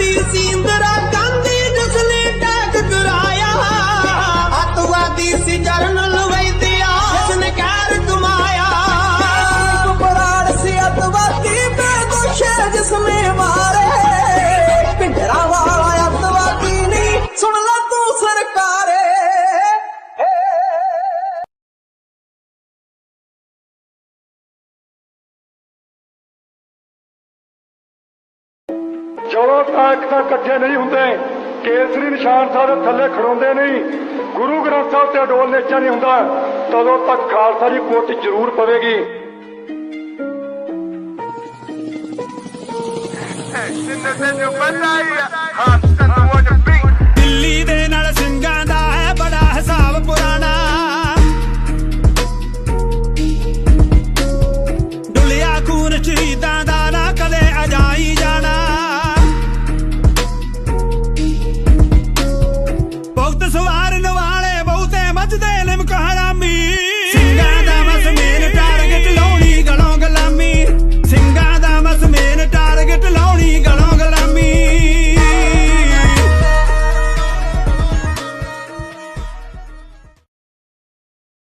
busy in the dark. ਜਦੋਂ ਤੱਕ ਤਾਂ ਇਕੱਠੇ ਨਹੀਂ ਹੁੰਦੇ। ਕੇਸਰੀ ਨਿਸ਼ਾਨ ਸਾਡੇ ਥੱਲੇ ਖੜਾਉਂਦੇ ਨਹੀਂ। ਗੁਰੂ ਗ੍ਰੰਥ ਸਾਹਿਬ ਤੇ ਅਡੋਲ ਨੇਚਾ ਨਹੀਂ ਹੁੰਦਾ। ਤਦੋਂ ਤੱਕ ਖਾਲਸਾ ਦੀ ਕੋਟ ਜ਼ਰੂਰ ਪਵੇਗੀ। ਤੈਨੂੰ ਪਤਾ ਹੀ ਆ। today.